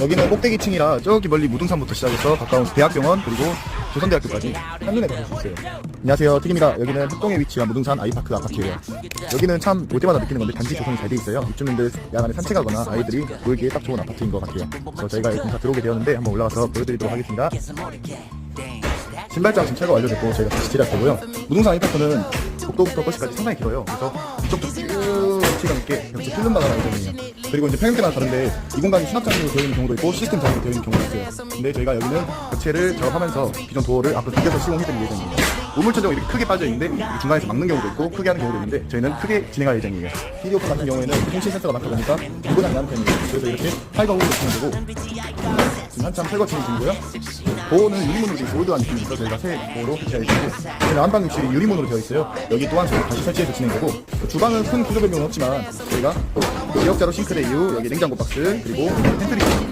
여기는 꼭대기층이라 저기 멀리 무등산부터 시작해서 가까운 대학병원 그리고 조선대학교까지 한눈에 다볼수 있어요. 안녕하세요, 틱입니다. 여기는 합동에 위치한 무등산 아이파크 아파트예요. 여기는 참 올 때마다 느끼는 건데 단지 조성이 잘 돼 있어요. 입주민들 야간에 산책하거나 아이들이 놀기에 딱 좋은 아파트인 것 같아요. 그래서 저희가 여기 다 들어오게 되었는데 한번 올라가서 보여드리도록 하겠습니다. 신발장 지금 철거 완료됐고 저희가 다시 칠할 거고요. 무등산 아이파크는 복도부터 버시까지 상당히 길어요. 그래서 이쪽도 쭉 치가 있게 뚫는 바가 나오거든요. 그리고 이제 때마다 다른데 이 공간이 수납장으로 되어 있는 경우도 있고 시스템 장으로 되어 있는 경우도 있어요. 근데 저희가 여기는 벽체를 작업하면서 기존 도어를 앞으로 당겨서 시공해드릴 예정입니다. 우물천정이 이렇게 크게 빠져 있는데 중간에서 막는 경우도 있고 크게 하는 경우도 있는데 저희는 크게 진행할 예정이에요. PD오프 같은 경우에는 통신 센서가 많다 보니까 이보다 안 나는 편이에요. 그래서 이렇게 타이거우로 치면 되고 지금 한참 철거 진행 중이고요. 보호는 유리문으로 되어 골드한 느낌이 있어서 저희가 새 보호로 설치할 예정이고 저희는 안방 욕실이 유리문으로 되어 있어요. 여기 또한 저희 다시 설치해서 진행되고 주방은 큰 구조 변경은 없지만 저희가 지역자로 싱크대 이후 여기 냉장고 박스 그리고 팬트리